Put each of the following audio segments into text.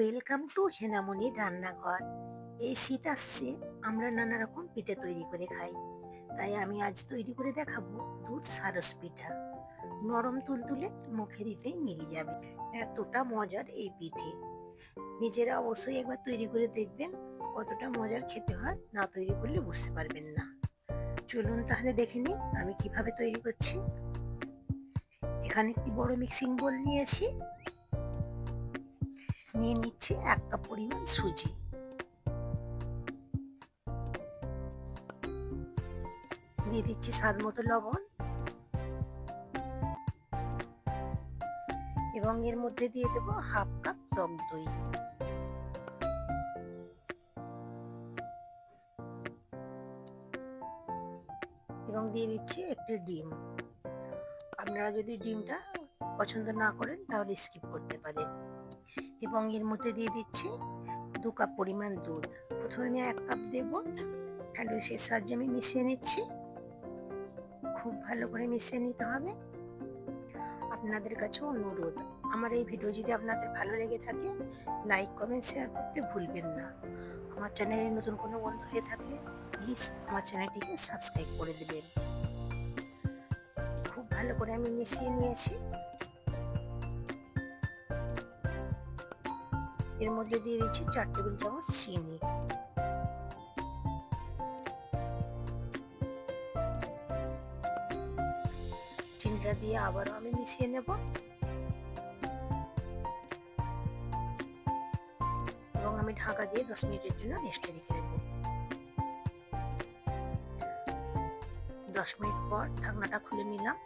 Welcome to হেনামনি রান্নাঘর। এই শীত আসছে, আমরা নানা রকম পিঠে তৈরি করে খাই। তাই আমি আজ তৈরি করে দেখাবো দুধ সারস পিঠা। নরম তুলতুলে মুখে দিতেই মিলে যাবে, এতটা মজার এই পিঠে। নিজেরা অবশ্যই একবার তৈরি করে দেখবেন, কতটা মজার খেতে হয়, না তৈরি করলে বুঝতে পারবেন না। চলুন তাহলে দেখে নিই আমি কীভাবে তৈরি করছি। এখানে একটি বড় মিক্সিং বোল নিয়েছি। নিয়ে নিচ্ছে এক কাপ পরিমাণ সুজি। দিয়ে দিচ্ছি স্বাদ মতো লবণ। এবং এর মধ্যে দিয়ে দেব হাফ কাপ টক দই। এবং দিয়ে দিচ্ছি একটি ডিম। আপনারা যদি ডিমটা পছন্দ না করেন, তাহলে স্কিপ করতে পারেন। এবং এর মধ্যে দিয়ে দিচ্ছি। দু কাপ পরিমাণ দুধ। প্রথমে আমি এক কাপ দেব। হ্যান্ড উইসের সাহায্যে আমি মিশিয়ে নিচ্ছি, খুব ভালো করে মিশিয়ে নিতে হবে। আপনাদের কাছে অনুরোধ। আমার এই ভিডিও যদি আপনাদের ভালো লেগে থাকে, লাইক, কমেন্ট, শেয়ার করতে ভুলবেন না। আমার চ্যানেলে নতুন কোনো বন্ধু হয়ে থাকলে, প্লিজ আমার চ্যানেলটিকে সাবস্ক্রাইব করে দেবেন। খুব ভালো করে আমি মিশিয়ে নিয়েছি। এর মধ্যে দিয়ে দিচ্ছি চার টেবিল চামচ চিনি। চিনিটা দিয়ে আবারও আমি মিশিয়ে নেব। এবং আমি ঢাকা দিয়ে দশ মিনিটের জন্য রেস্টে রেখে দেবো। দশ মিনিট পর ঢাকনাটা খুলে নিলাম।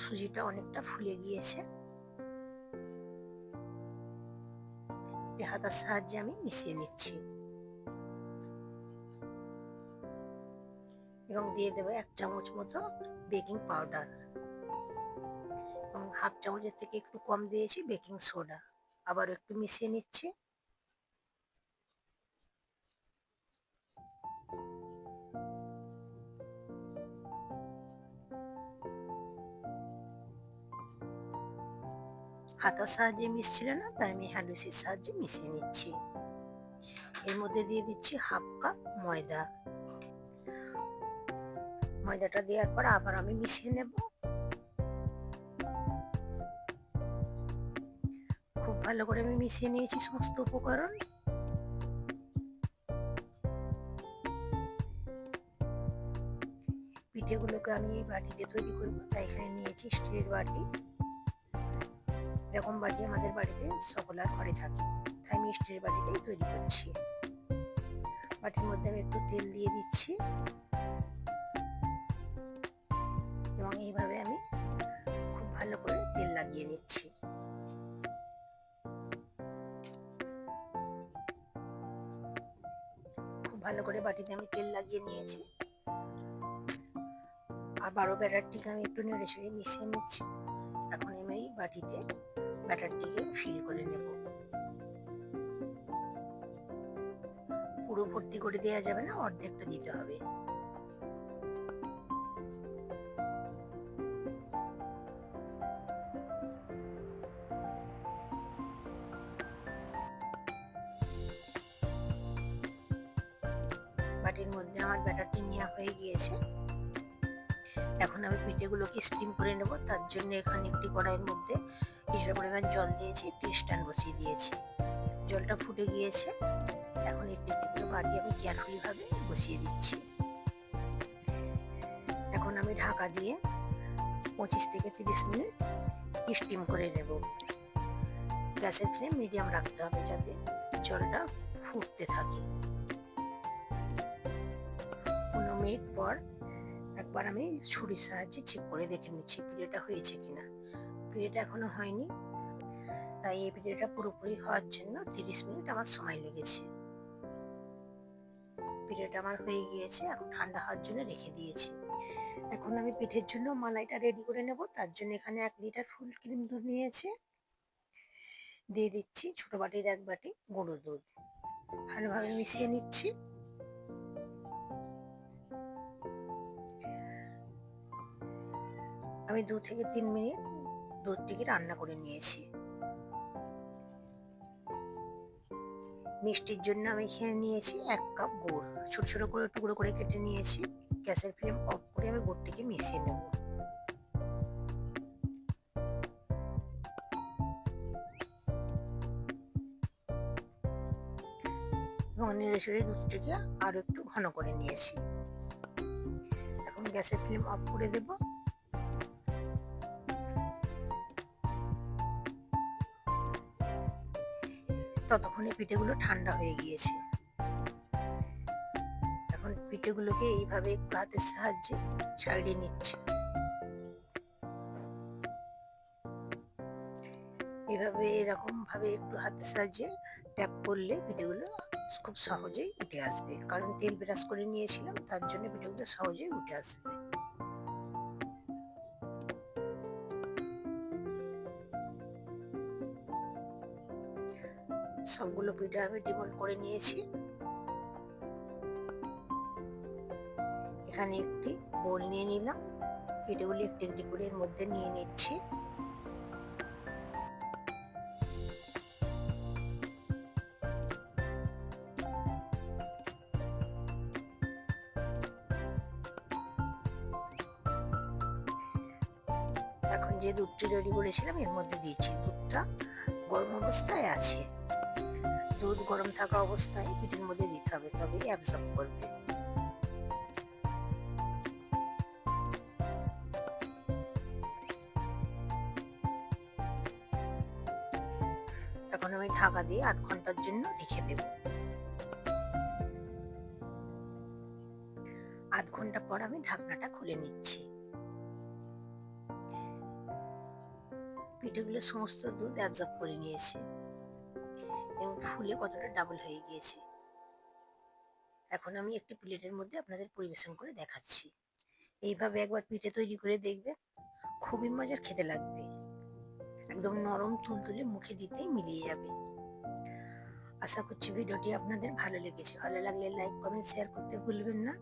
সুজিটা অনেকটা ফুলে গিয়েছে। হাতার সাহায্যে আমি মিশিয়ে নিচ্ছি। এবং দিয়ে দেবো এক চামচ মতো বেকিং পাউডার। এবং হাফ চামচের থেকে একটু কম দিয়েছি বেকিং সোডা। আবার একটু মিশিয়ে নিচ্ছি। হাতার সাহায্যে মিশছিল না, তাই আমি হ্যান্ড উইসের সাহায্যে মিশিয়ে নিচ্ছি। এর মধ্যে দিয়ে দিচ্ছি হাফ কাপ ময়দা। ময়দাটা দেওয়ার পর আবার আমি মিশিয়ে নেব। খুব ভালো করে আমি মিশিয়ে নিয়েছি সমস্ত উপকরণ। পিঠেগুলোকে আমি এই বাটিতে তৈরি করব, তাই এখানে নিয়েছি স্টিলের বাটি। এরকম বাটি আমাদের বাড়িতে সকলার ঘরে থাকে। তাই আমি স্টিলের বাটিতেই তৈরি করছি। বাটির মধ্যে আমি একটু তেল দিয়ে দিচ্ছি। এবং এইভাবে আমি খুব ভালো করে তেল লাগিয়ে নিচ্ছি। খুব ভালো করে বাটিতে আমি তেল লাগিয়ে নিয়েছি। আর বারো ব্যাটারটিকে আমি একটু নেড়ে চেড়ে মিশিয়ে নিচ্ছি। এখন আমি বাটিতে ব্যাটারটিকে ফিল করে নেব। পুরো ভর্তি করে দেওয়া যাবে না, অর্ধেকটা দিতে হবে। বাটির মধ্যে আমার ব্যাটারটি নেওয়া হয়ে গিয়েছে। এখন আমি পিঠেগুলোকে স্টিম করে নেব, তার জন্য এখানে একটি কড়াইয়ের মধ্যে কিছুটা পরিমাণ জল দিয়েছি, একটি স্ট্যান্ড বসিয়ে দিয়েছি। জলটা ফুটে গিয়েছে। এখন একটি একটি বাটি আমি কেয়ারফুলি ভাবে বসিয়ে দিচ্ছি। এখন আমি ঢাকা দিয়ে পঁচিশ থেকে তিরিশ মিনিট স্টিম করে নেব। গ্যাসের ফ্লেম মিডিয়াম রাখতে হবে যাতে জলটা ফুটতে থাকে। পনেরো মিনিট পর একবার আমি ছুরির সাহায্যে চেক করে দেখে নিচ্ছি পিঠেটা হয়েছে কিনা। পিঠেটা এখনও হয়নি। তাই এই পিঠেটা পুরোপুরি হওয়ার জন্য তিরিশ মিনিট আমার সময় লেগেছে। পিঠেটা আমার হয়ে গিয়েছে, এখন ঠান্ডা হওয়ার জন্য রেখে দিয়েছি। এখন আমি পিঠের জন্য মালাইটা রেডি করে নেব। তার জন্য এখানে এক লিটার ফুল ক্রিম দুধ নিয়েছে। দিয়ে দিচ্ছি ছোট বাটির এক বাটি গুঁড়ো দুধ। ভালোভাবে মিশিয়ে নিচ্ছি। আমি দু থেকে তিন মিনিট দুধটিকে রান্না করে নিয়েছি। মিষ্টির জন্য আমি এখানে নিয়েছি এক কাপ গুড়। ছোট ছোট করে টুকরো করে কেটে নিয়েছি। গ্যাসের ফ্লেম অফ করে আমি গুড়টিকে মিশিয়ে নেব। এবং নেড়ে চেড়ে দুধটিকে আরও একটু ঘন করে নিয়েছি। এখন গ্যাসের ফ্লেম অফ করে দেব। ততক্ষণে পিঠেগুলো ঠান্ডা হয়ে গিয়েছে। এখন পিঠেগুলোকে এইভাবে একটু হাতের সাহায্যে সাইডে নিচ্ছে। এভাবে এরকম ভাবে একটু হাতের সাহায্যে ট্যাপ করলে পিঠেগুলো খুব সহজেই উঠে আসবে। কারণ তেল ব্রাশ করে নিয়েছিলাম, তার জন্য পিঠেগুলো সহজেই উঠে আসবে। সবগুলো পিঠে আমি ডিমোল্ড করে নিয়েছি। এখানে একটি বোল নিয়ে নিলাম। পিঠেগুলি একটি একটি করে এর মধ্যে নিয়ে নিচ্ছি। এখন যে দুধটি রেডি করেছিলাম, এর মধ্যে দিয়েছি দুধটা গরম অবস্থায় আছে। দুধ গরম থাকা অবস্থায় পিঠের মধ্যে দিতে হবে, তবেই অ্যাবজর্ব করবে। এখন আমি ঢাকা দিয়ে আধ ঘণ্টার জন্য রেখে দেব। আধ ঘণ্টা পর আমি ঢাকনাটা খুলে নিচ্ছি। পিঠেগুলো সমস্ত দুধ অ্যাবজর্ব করে নিয়েছে। ফুলে কতটা ডাবল হয়ে গিয়েছে। এখন আমি একটি প্লেটের মধ্যে আপনাদের পরিবেশন করে দেখাচ্ছি। এইভাবে একবার পিঠে তৈরি করে দেখবে, খুবই মজার খেতে লাগবে। একদম নরম তুলতুলে মুখে দিতেই মিলিয়ে যাবে। আশা করছি ভিডিওটি আপনাদের ভালো লেগেছে। ভালো লাগলে লাইক কমেন্ট শেয়ার করতে ভুলবেন না।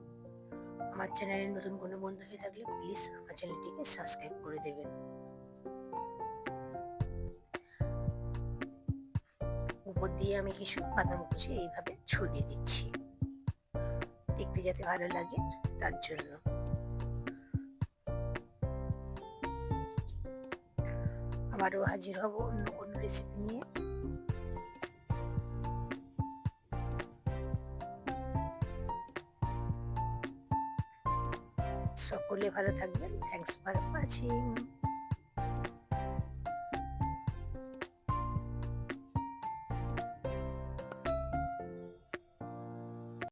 আমার চ্যানেলে নতুন কোনো বন্ধু হয়ে থাকলে প্লিজ আমার চ্যানেলটিকে সাবস্ক্রাইব করে দেবেন। উপর দিয়ে আমি কিছু বাদাম কুচি এইভাবে ছড়িয়ে দিচ্ছি। দেখতে যাতে ভালো লাগে তার জন্য। আবারও হাজির হব অন্য কোনো রেসিপি নিয়ে। সকলে ভালো থাকবেন। Thanks for watching